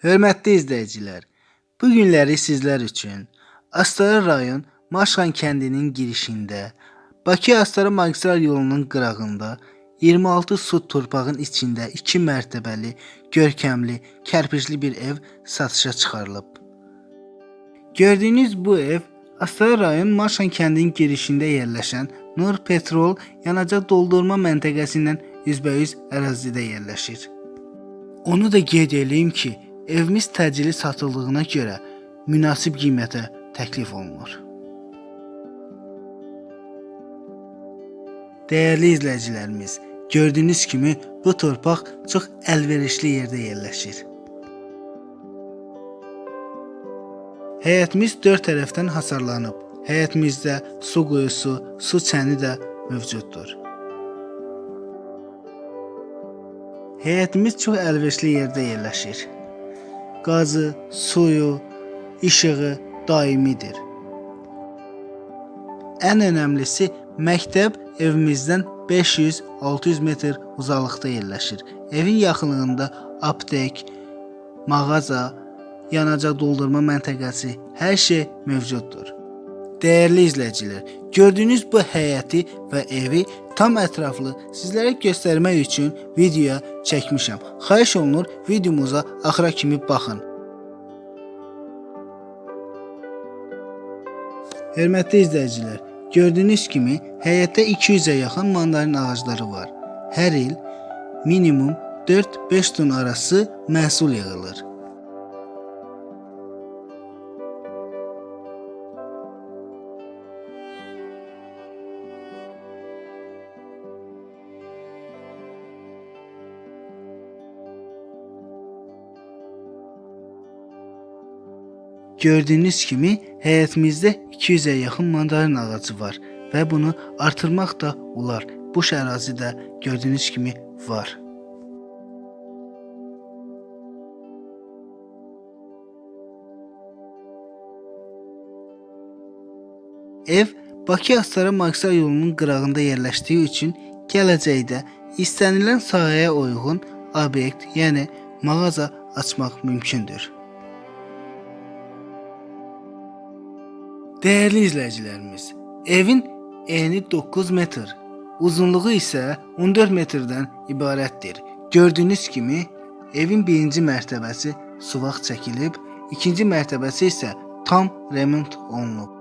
Hörmətli izləyicilər, bu günləri sizlər üçün Astara rayon Maşxan kəndinin girişində, Bakı Astara magistral yolunun qırağında 26 sut torpağın içində 2 mərtəbəli, görkəmli, kərpicli bir ev satışa çıxarılıb. Gördüyünüz bu ev Astara rayon Maşxan kəndinin girişində yerləşən Nur Petrol yanacaq doldurma məntəqəsindən üzbəüz ərazidə yerləşir. Onu da qeyd eləyim ki, evimiz təcili satıldığına görə münasib qiymətə təklif olunur. Dəyərli izləyicilərimiz, gördüyünüz kimi bu torpaq çox əlverişli yerdə yerləşir. Həyətimiz dörd tərəfdən hasarlanıb. Həyətimizdə su quyusu, su çəni də mövcuddur. Həyətimiz çox əlverişli yerdə yerləşir. Qazı, suyu, işığı daimidir. Ən önəmlisi məktəb evimizdən 500-600 metr uzaqlıqda yerləşir. Evin yaxınlığında aptek, mağaza, yanacaq doldurma məntəqəsi, hər şey mövcuddur. Dəyərli izləyicilər, gördüyünüz bu həyəti və evi tam ətraflı sizlərə göstərmək üçün videoya çəkmişəm. Xahiş olunur videomuza axıra kimi baxın. Hörmətli izləyicilər, gördüyünüz kimi həyətdə 200-ə yaxın mandarin ağacları var. Hər il minimum 4-5 ton arası məhsul yığılır. Gördüyünüz kimi həyətimizdə 200-ə yaxın mandarin ağacı var və bunu artırmaq da olar. Bu ərazidə gördüyünüz kimi var. Ev Bakı Astara magistral yolunun qırağında yerləşdiyi üçün gələcəkdə istənilən sahəyə uyğun obyekt, yəni mağaza açmaq mümkündür. Dəyərli izləyicilərimiz, evin eni 9 metr, uzunluğu isə 14 metrdən ibarətdir. Gördüyünüz kimi evin birinci mərtəbəsi suvaq çəkilib, ikinci mərtəbəsi isə tam remont olunub.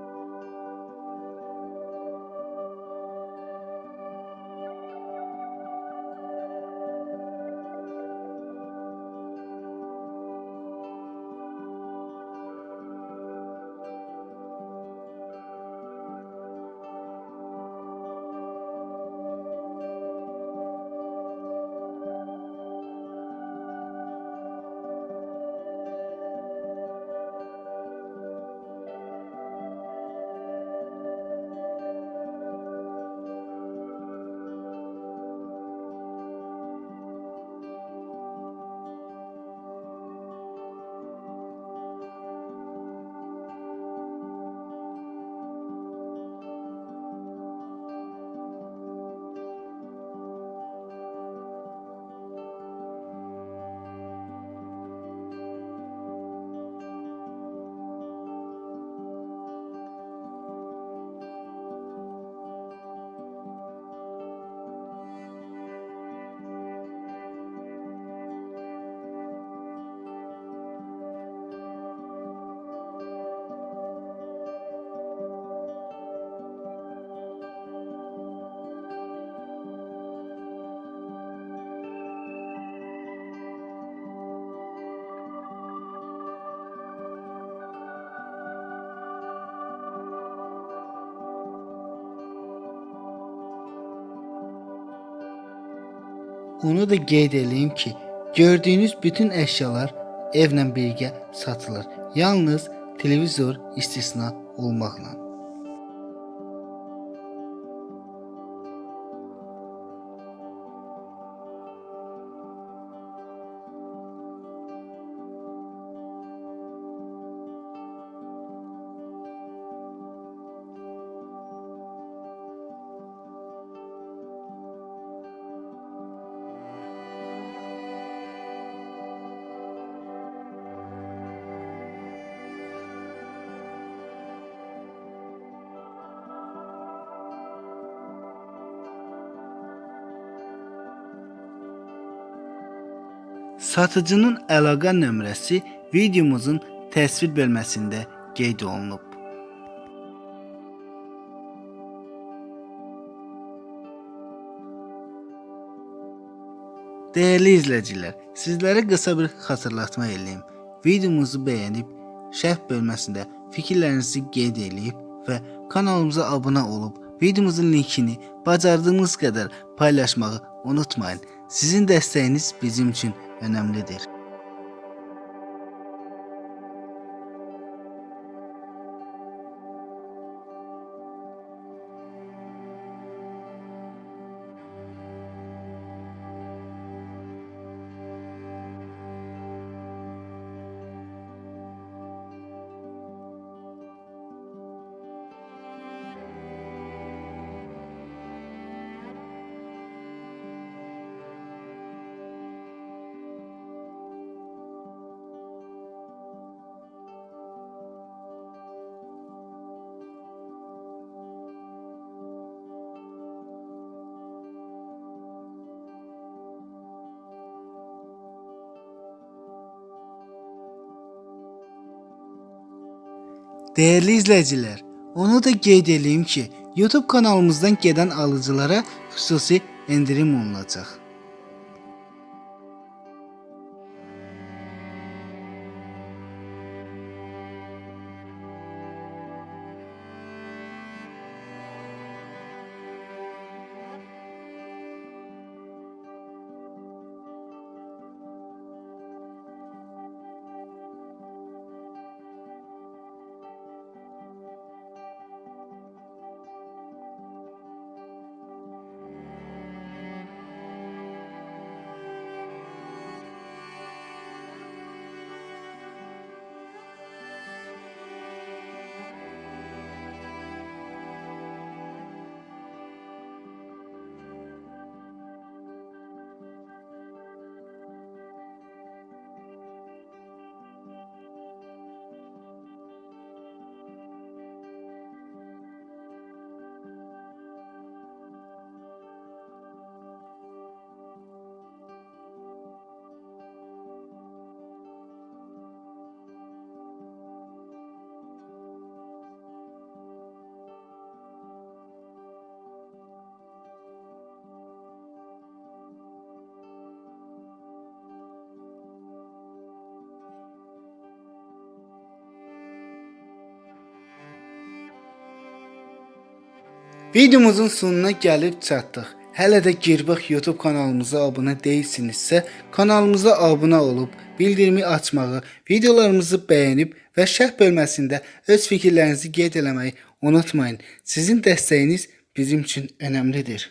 Onu da qeyd eləyim ki, gördüyünüz bütün əşyalar evlə birgə satılır. Yalnız televizor istisna olmaqla. Satıcının əlaqə nömrəsi videomuzun təsvir bölməsində qeyd olunub. Değerli izləyicilər, sizlərə qısa bir xatırlatma eləyim. Videomuzu bəyənib, şərh bölməsində fikirlərinizi qeyd edib və kanalımıza abunə olub, videomuzun linkini bacardığınız qədər paylaşmağı unutmayın. Sizin dəstəyiniz bizim üçün önəmlidir. Değerli izləyicilər, onu da qeyd edeyim ki, YouTube kanalımızdan gedən alıcılara xüsusi endirim olunacaq. Videomuzun sonuna gəlib çatdıq. Hələ də Girbix YouTube kanalımıza abunə deyilsinizsə, kanalımıza abunə olub, bildirimi açmağı, videolarımızı bəyənib və şərh bölməsində öz fikirlərinizi qeyd eləməyi unutmayın. Sizin dəstəyiniz bizim üçün önəmlidir.